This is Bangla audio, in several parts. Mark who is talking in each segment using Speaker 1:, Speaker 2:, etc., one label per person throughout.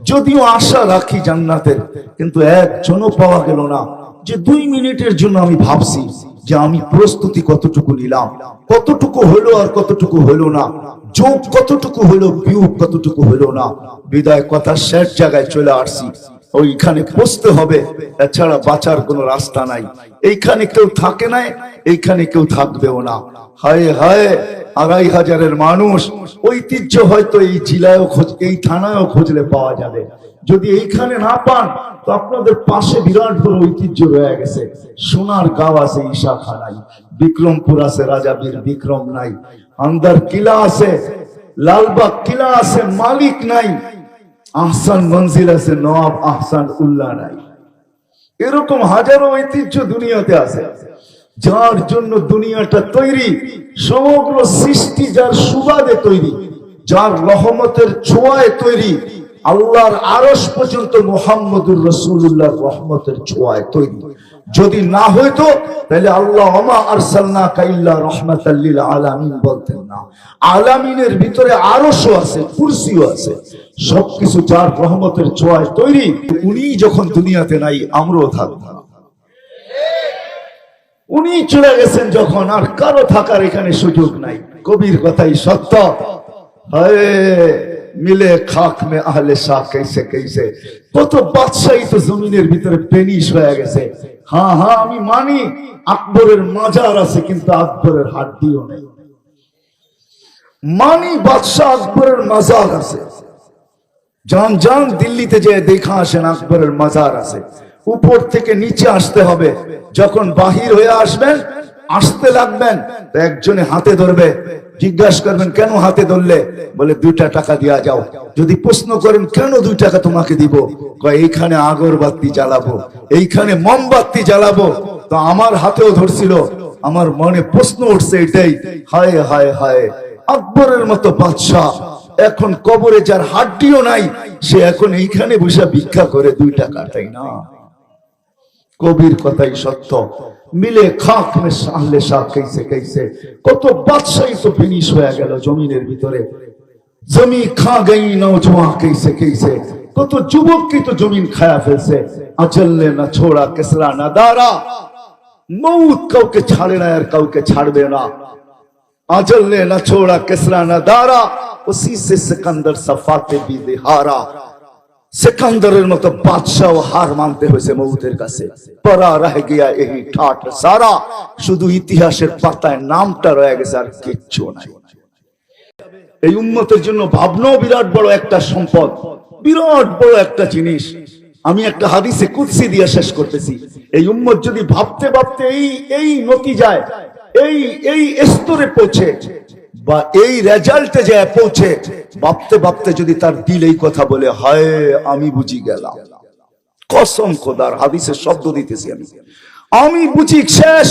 Speaker 1: যদিও আশা রাখি জান্নাতের, কিন্তু একজনও পাওয়া গেল না। যে দুই মিনিটের জন্য আমি ভাবছি যে আমি প্রস্তুতি কতটুকু নিলাম, কতটুকু হলো আর কতটুকু হলো না, যোগ কতটুকু হলো, বিয়োগ কতটুকু হলো না। বিদায় কথা শেষ জায়গায় চলে আসছি। ওইখানে বসতে হবে, এছাড়া বাঁচার কোনো রাস্তা নাই। এইখানে কেউ থাকে নাই, এইখানে কেউ থাকবেও না। হায় হায়! আড়াই হাজারের মানুষ ঐতিহ্য হয়তো এই জেলায়ও খোঁজ, এই থানায়ও খুঁজলে পাওয়া যাবে। যদি এইখানে না পান, তো আপনাদের পাশে বিরাট বড় ঐতিহ্য রয়ে গেছে। সোনার গাঁও আছে ঈশা খানাই বিক্রমপুর আছে রাজাবীর বিক্রম নাই। আন্দার কিলা আছে, লালবাগ কিলা আছে, মালিক নাই। আহসান মঞ্জিল আছে নবাব আহসান উল্লাহ নাই। এরকম হাজারো ঐতিহ্য দুনিয়াতে আছে। যার জন্য দুনিয়াটা তৈরি, সমগ্র সৃষ্টি যার সুবাদে তৈরি, যার রহমতের ছোঁয়ায় তৈরি, আল্লাহর আরস পর্যন্ত মোহাম্মদুর রসুল্লাহ রহমতের ছোঁয়ায় তৈরি। যদি না হইতো, তাহলে আল্লাহ আমা আরসালনা কাইল্লা রহমাতাল্লিল আলামিন বলতেন না। আলামিনের ভিতরে আরশও আছে, কুরসিও আছে, সবকিছু যার রহমতের ছোঁয়ায় তৈরি, উনি যখন দুনিয়াতে নাই, আমরাও থাকব না উনি চলে গেছেন যখন, আর কারও থাকার এখানে সুযোগ নাই। কবির কথাই সত্য। হয়ে, মিলে খাক মে আহলে শাহ কেসে কেসে। কত বাদশাহ তো জমিনের ভিতরে পেনিস হয়ে গেছে। হ্যাঁ হ্যাঁ আমি মানি, আকবরের মাজার আছে, কিন্তু আকবরের হাড্ডিও নেই। মানি বাদশাহ আকবরের মাজার আছে। যান যান, দিল্লিতে যে দেখা আসেন, আকবরের মাজার আছে। উপর থেকে নিচে আসতে হবে। যখন বাহির হয়ে আসবেন, আসতে লাগবেন একজনে হাতে ধরবে। জিজ্ঞাসা করবেন, কেন হাতে ধরলে? বলে, দুইটা টাকা দিয়া যাও। যদি প্রশ্ন করেন, কেন দুই টাকা তোমাকে দিব? এইখানে আগরবাতি জ্বালাবো, এইখানে মোমবাতি জ্বালাবো। তো আমার হাতেও ধরছিল। আমার মনে প্রশ্ন উঠছে এটাই। হায় হায় হায়, আকবরের মতো বাদশাহ। এখন কবরে যার হাড্ডিও নাই, সে এখন এইখানে বসে ভিক্ষা করে দুই টাকা, তাই না? কবির কথাই সত্য। মিলে খাক মে সাহলে শাহ কেসে কেসে কত বাদশাহী তো ফিনিশ হয়ে গেল জমিনের ভিতরে। জমি খা গই নৌজওয়া কেসে কেসে কত যুবককে তো জমিন খায়া ফেলছে। আচললে না ছোড়া, কেসরা না দারা মৌত কাউকে ছাড়ে না আর কাউকে ছাড়বে না। আজল না ছোড়া, কেসরা না দারা উসি সে সিকন্দর সফাতে বি দিহারা সিকান্দারের মতো বাদশাহ হার মানতে হয়েছে মৌতের কাছে। পরা রহে গিয়া এই ঠাট সারা, শুধু ইতিহাসের পাতায় নামটা রয়ে গেছে আর কিচ্ছু নাই। এই উন্মতের জন্য ভাবনাও বিরাট বড় একটা সম্পদ, বিরাট বড় একটা জিনিস। আমি একটা হাদিসে কুৎসি দিয়ে শেষ করতেছি। এই উম্মত যদি ভাবতে ভাবতে এই এই নতি যায়, এই এই স্তরে পৌঁছে বা এই রেজাল্টে যে পৌঁছে, ভাবতে ভাবতে যদি তার দিল এই কথা বলে, হায়, আমি বুঝি গেলাম। কসম খোদার হাদিসের শব্দ দিতেছি আমি। আমি বুঝি শেষ।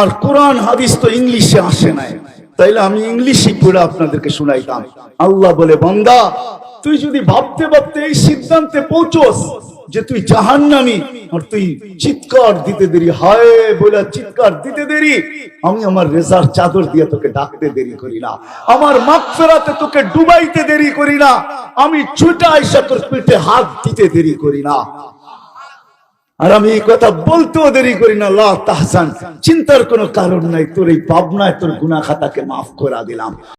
Speaker 1: আর কোরআন, হাদিস তো ইংলিশে আসে নাই। তাইলে আমি ইংলিশই পড়ে আপনাদেরকে শুনাইতাম। আল্লাহ বলে, বন্দা, তুই যদি ভাবতে ভাবতে এই সিদ্ধান্তে পৌঁছস যে তুই জাহান্নামি, আর তুই চিৎকার দিতে দেরি, হায় বলে চিৎকার দিতে দেরি, আমি আমার রেজার চাদর দিয়ে তোকে ডাকতে দেরি করি না। আমার মাগফিরাতে তোকে ডুবাইতে দেরি করি না। আমি ছুটা আইসা তোর পিঠে হাত দিতে দেরি করি না। আর আমি এই কথা বলতেও দেরি করি না। তাহসান, চিন্তার কোনো কারণ নাই। তোর এই ভাবনায় তোর গুনা খাতাকে মাফ করা দিলাম।